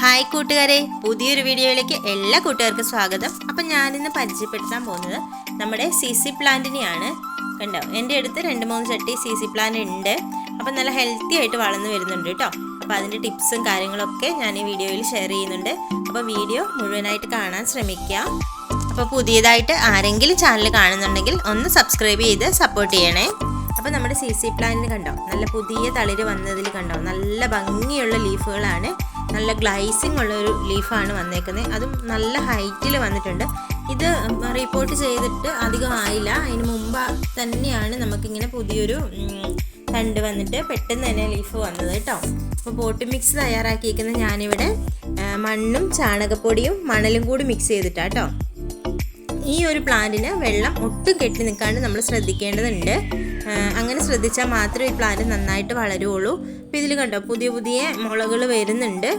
Hi കൂട്ടുകാരെ. പുതിയൊരു വീഡിയോയിലേക്ക് എല്ലാ കൂട്ടുകാർക്കും സ്വാഗതം. അപ്പം ഞാനിന്ന് പരിചയപ്പെടുത്താൻ പോകുന്നത് നമ്മുടെ സി സി പ്ലാന്റിനെയാണ്. കണ്ടോ? എന്റെ അടുത്ത് രണ്ട് മൂന്ന് ചട്ടി സി സി പ്ലാന്റ് ഉണ്ട്. അപ്പം നല്ല ഹെൽത്തി ആയിട്ട് വളർന്നു വരുന്നുണ്ട് കേട്ടോ അപ്പോൾ അതിന്റെ ടിപ്സും കാര്യങ്ങളൊക്കെ ഞാൻ ഈ വീഡിയോയിൽ ഷെയർ ചെയ്യുന്നുണ്ട്. അപ്പോൾ വീഡിയോ മുഴുവനായിട്ട് കാണാൻ ശ്രമിക്കുക അപ്പോൾ പുതിയതായിട്ട് ആരെങ്കിലും ചാനൽ കാണുന്നുണ്ടെങ്കിൽ ഒന്ന് സബ്സ്ക്രൈബ് ചെയ്ത് സപ്പോർട്ട് ചെയ്യണേ. അപ്പോൾ നമ്മുടെ സി സി പ്ലാന്റിന് കണ്ടോ? നല്ല പുതിയ തളിര് വന്നതിൽ കണ്ടോ? നല്ല ഭംഗിയുള്ള ലീഫുകളാണ് നല്ല ഗ്ലൈസിങ് ഉള്ളൊരു ലീഫാണ് വന്നേക്കുന്നത് അതും നല്ല ഹൈറ്റിൽ വന്നിട്ടുണ്ട്. ഇത് റിപ്പോർട്ട് ചെയ്തിട്ട് അധികം ആയില്ല. അതിന് മുമ്പ് തന്നെയാണ് നമുക്കിങ്ങനെ പുതിയൊരു തണ്ട് വന്നിട്ട് പെട്ടെന്ന് തന്നെ ലീഫ് വന്നത് കേട്ടോ. അപ്പോൾ പോട്ട് മിക്സ് തയ്യാറാക്കിയിരിക്കുന്നത് ഞാനിവിടെ മണ്ണും ചാണകപ്പൊടിയും മണലും കൂടി മിക്സ് ചെയ്തിട്ടാട്ടോ ഈ ഒരു പ്ലാന്റിന് വെള്ളം ഒട്ടും കെട്ടി നിൽക്കാണ്ട് നമ്മൾ ശ്രദ്ധിക്കേണ്ടതുണ്ട്. അങ്ങനെ ശ്രദ്ധിച്ചാൽ മാത്രമേ ഈ പ്ലാന്റ് നന്നായിട്ട് വളരുള്ളൂ. അപ്പോൾ ഇതിൽ കണ്ടോ പുതിയ പുതിയ മുളകൾ വരുന്നുണ്ട്.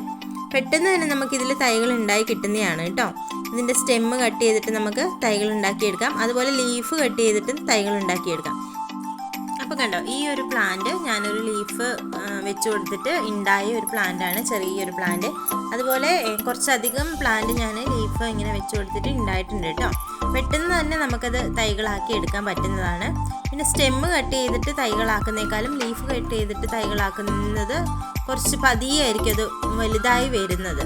പെട്ടെന്ന് തന്നെ നമുക്ക് ഇതിൽ തൈകൾ ഉണ്ടായി കിട്ടുന്നതാണ് കേട്ടോ. ഇതിന്റെ സ്റ്റെമ്മ് കട്ട് ചെയ്തിട്ട് നമുക്ക് തൈകൾ ഉണ്ടാക്കിയെടുക്കാം. അതുപോലെ ലീഫ് കട്ട് ചെയ്തിട്ട് തൈകൾ ഉണ്ടാക്കിയെടുക്കാം. അപ്പോൾ കണ്ടോ ഈ ഒരു പ്ലാന്റ് ഞാനൊരു ലീഫ് വെച്ച് കൊടുത്തിട്ട് ഉണ്ടായ ഒരു പ്ലാന്റ് ആണ് ചെറിയൊരു പ്ലാന്റ് അതുപോലെ കുറച്ചധികം പ്ലാന്റ് ഞാൻ ലീഫ് ഇങ്ങനെ വെച്ച് കൊടുത്തിട്ട് ഉണ്ടായിട്ടുണ്ട് കേട്ടോ. പെട്ടെന്ന് തന്നെ നമുക്കത് തൈകളാക്കി എടുക്കാൻ പറ്റുന്നതാണ്. പിന്നെ സ്റ്റെമ്മ് കട്ട് ചെയ്തിട്ട് തൈകളാക്കുന്നേക്കാളും ലീഫ് കട്ട് ചെയ്തിട്ട് തൈകളാക്കുന്നത് കുറച്ച് പതിയെ ആയിരിക്കും അത് വലുതായി വരുന്നത്.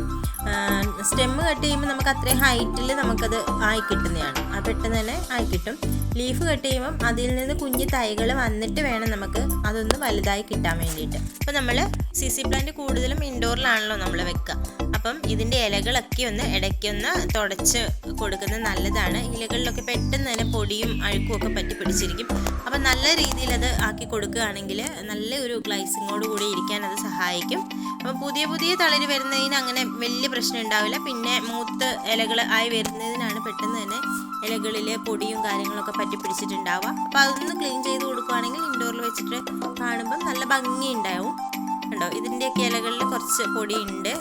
സ്റ്റെമ്മ് കട്ട് ചെയ്യുമ്പോൾ നമുക്ക് അത്രയും ഹൈറ്റിൽ നമുക്കത് ആയി കിട്ടുന്നതാണ്. ആ പെട്ടെന്ന് തന്നെ ആയി കിട്ടും. ലീഫ് കട്ട് ചെയ്യുമ്പം അതിൽ നിന്ന് കുഞ്ഞു തൈകൾ വന്നിട്ട് വേണം നമുക്ക് അതൊന്ന് വലുതായി കിട്ടാൻ വേണ്ടിയിട്ട്. അപ്പോൾ നമ്മൾ സി സി പ്ലാന്റ് കൂടുതലും ഇൻഡോറിലാണല്ലോ നമ്മൾ വെക്കുക അപ്പം ഇതിന്റെ ഇലകളൊക്കെ ഒന്ന് ഇടയ്ക്കൊന്ന് തുടച്ച് കൊടുക്കുന്നത് നല്ലതാണ്. ഇലകളിലൊക്കെ പെട്ടെന്ന് തന്നെ പൊടിയും അഴുക്കും ഒക്കെ പറ്റി പിടിച്ചിരിക്കും. അപ്പം നല്ല രീതിയിൽ അത് ആക്കി കൊടുക്കുകയാണെങ്കിൽ നല്ലൊരു ഗ്ലൈസിങ്ങോട് കൂടി ഇരിക്കാൻ അത് സഹായിക്കും. അപ്പം പുതിയ പുതിയ തളിര് വരുന്നതിന് അങ്ങനെ വലിയ പ്രശ്നം ഉണ്ടാവില്ല. പിന്നെ മൂത്ത് ഇലകൾ ആയി വരുന്നതിനാണ് പെട്ടെന്ന് തന്നെ ഇലകളിൽ പൊടിയും കാര്യങ്ങളൊക്കെ പറ്റി പിടിച്ചിട്ടുണ്ടാവുക. അപ്പോൾ അതൊന്ന് ക്ലീൻ ചെയ്ത് കൊടുക്കുകയാണെങ്കിൽ ഇൻഡോറിൽ വെച്ചിട്ട് കാണുമ്പോൾ നല്ല ഭംഗി ഉണ്ടാവും കണ്ടോ? ഇതിന്റെയൊക്കെ ഇലകളിൽ കുറച്ച് പൊടി ഉണ്ട്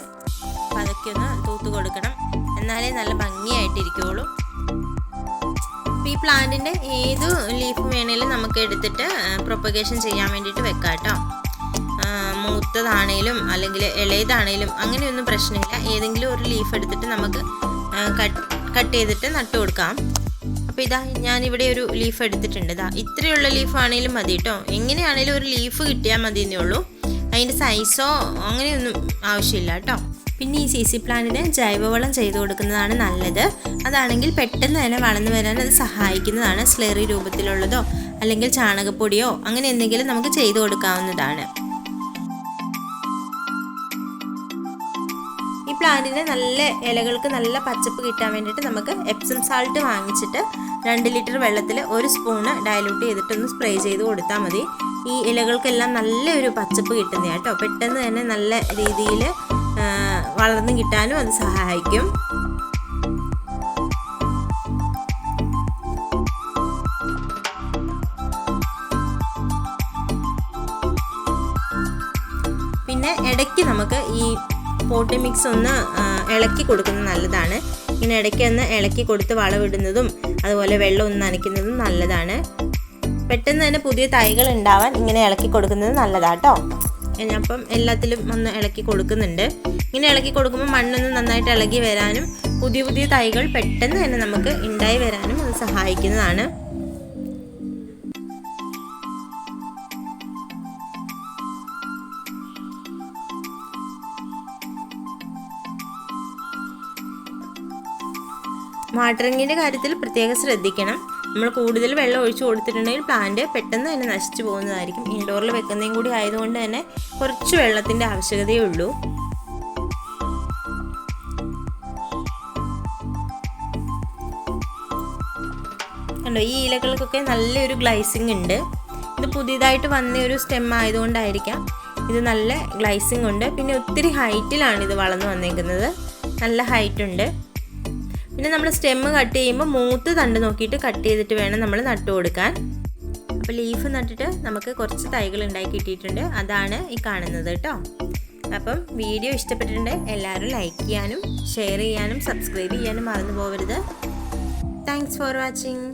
അതൊക്കെ ഒന്ന് തൂത്ത് കൊടുക്കണം. എന്നാലേ നല്ല ഭംഗിയായിട്ടിരിക്കുള്ളൂ ഈ പ്ലാന്റിന്റെ ഏത് ലീഫ് വേണേലും നമുക്ക് എടുത്തിട്ട് പ്രൊപ്പഗേഷൻ ചെയ്യാൻ വേണ്ടിയിട്ട് വെക്കാം കേട്ടോ മൂത്തതാണേലും അല്ലെങ്കിൽ ഇളയതാണേലും അങ്ങനെയൊന്നും പ്രശ്നമില്ല. ഏതെങ്കിലും ഒരു ലീഫ് എടുത്തിട്ട് നമുക്ക് കട്ട് കട്ട് ചെയ്തിട്ട് നട്ടു കൊടുക്കാം. അപ്പോൾ ഇതാ ഞാനിവിടെ ഒരു ലീഫ് എടുത്തിട്ടുണ്ട്. ഇതാ ഇത്രയുള്ള ലീഫ് ആണെങ്കിലും മതി കേട്ടോ എങ്ങനെയാണേലും ഒരു ലീഫ് കിട്ടിയാൽ മതി എന്നേ ഉള്ളൂ. അതിന്റെ സൈസോ അങ്ങനെയൊന്നും ആവശ്യമില്ല കേട്ടോ പിന്നെ ഈ സി സി പ്ലാന്റിന് ജൈവവളം ചെയ്തു കൊടുക്കുന്നതാണ് നല്ലത്. അതാണെങ്കിൽ പെട്ടെന്ന് തന്നെ വളർന്നു വരാൻ അത് സഹായിക്കുന്നതാണ് സ്ലെറി രൂപത്തിലുള്ളതോ അല്ലെങ്കിൽ ചാണകപ്പൊടിയോ അങ്ങനെ എന്തെങ്കിലും നമുക്ക് ചെയ്തു കൊടുക്കാവുന്നതാണ്. പ്ലാന്റിന് നല്ല ഇലകൾക്ക് നല്ല പച്ചപ്പ് കിട്ടാൻ വേണ്ടിയിട്ട് നമുക്ക് എപ്സം സാൾട്ട് വാങ്ങിച്ചിട്ട് രണ്ട് ലിറ്റർ വെള്ളത്തിൽ ഒരു സ്പൂണ് ഡയലൂട്ട് ചെയ്തിട്ടൊന്ന് സ്പ്രേ ചെയ്ത് കൊടുത്താൽ മതി. ഈ ഇലകൾക്കെല്ലാം നല്ലൊരു പച്ചപ്പ് കിട്ടുന്ന കേട്ടോ. പെട്ടെന്ന് തന്നെ നല്ല രീതിയിൽ വളർന്നു കിട്ടാനും അത് സഹായിക്കും. പിന്നെ ഇടയ്ക്ക് നമുക്ക് ഈ പോട്ടി മിക്സ് ഒന്ന് ഇളക്കി കൊടുക്കുന്നത് നല്ലതാണ്. ഇങ്ങനെ ഇടയ്ക്ക് ഒന്ന് ഇളക്കി കൊടുത്ത് വളവിടുന്നതും അതുപോലെ വെള്ളം ഒന്ന് നനയ്ക്കുന്നതും നല്ലതാണ്. പെട്ടെന്ന് തന്നെ പുതിയ തൈകൾ ഉണ്ടാവാൻ ഇങ്ങനെ ഇളക്കി കൊടുക്കുന്നത് നല്ലതാട്ടോ ഞാനപ്പം എല്ലാത്തിലും ഒന്ന് ഇളക്കി കൊടുക്കുന്നുണ്ട്. ഇങ്ങനെ ഇളക്കി കൊടുക്കുമ്പോൾ മണ്ണൊന്ന് നന്നായിട്ട് ഇളകി വരാനും പുതിയ പുതിയ തൈകൾ പെട്ടെന്ന് തന്നെ നമുക്ക് ഉണ്ടായി വരാനും അത് സഹായിക്കുന്നതാണ്. വാട്ടറിങ്ങിന്റെ കാര്യത്തിൽ പ്രത്യേകം ശ്രദ്ധിക്കണം. നമ്മൾ കൂടുതൽ വെള്ളം ഒഴിച്ചു കൊടുത്തിട്ടുണ്ടെങ്കിൽ പ്ലാന്റ് പെട്ടെന്ന് തന്നെ നശിച്ചു പോകുന്നതായിരിക്കും. ഇൻഡോറിൽ വെക്കുന്നതും കൂടി ആയതുകൊണ്ട് തന്നെ കുറച്ച് വെള്ളത്തിന്റെ ആവശ്യകതയേ ഉള്ളൂ. കണ്ടോ ഈ ഇലകൾക്കൊക്കെ നല്ലൊരു ഗ്ലൈസിങ് ഉണ്ട്. ഇത് പുതിയതായിട്ട് വന്ന ഒരു സ്റ്റെം ആയതുകൊണ്ടായിരിക്കാം. ഇത് നല്ല ഗ്ലൈസിങ് ഉണ്ട്. പിന്നെ ഒത്തിരി ഹൈറ്റിലാണ് ഇത് വളർന്നു വന്നേക്കുന്നത്. നല്ല ഹൈറ്റ് ഉണ്ട്. പിന്നെ നമ്മൾ സ്റ്റെമ്മ് കട്ട് ചെയ്യുമ്പോൾ മൂത്ത് തണ്ട് നോക്കിയിട്ട് കട്ട് ചെയ്തിട്ട് വേണം നമ്മൾ നട്ടു കൊടുക്കാൻ. അപ്പോൾ ലീഫ് നട്ടിട്ട് നമുക്ക് കുറച്ച് തൈകൾ ഉണ്ടാക്കി കിട്ടിയിട്ടുണ്ട്. അതാണ് ഈ കാണുന്നത് കേട്ടോ. അപ്പം വീഡിയോ ഇഷ്ടപ്പെട്ടിട്ടുണ്ട് എല്ലാവരും ലൈക്ക് ചെയ്യാനും ഷെയർ ചെയ്യാനും സബ്സ്ക്രൈബ് ചെയ്യാനും മറന്നു പോകരുത് താങ്ക്സ് ഫോർ വാച്ചിങ്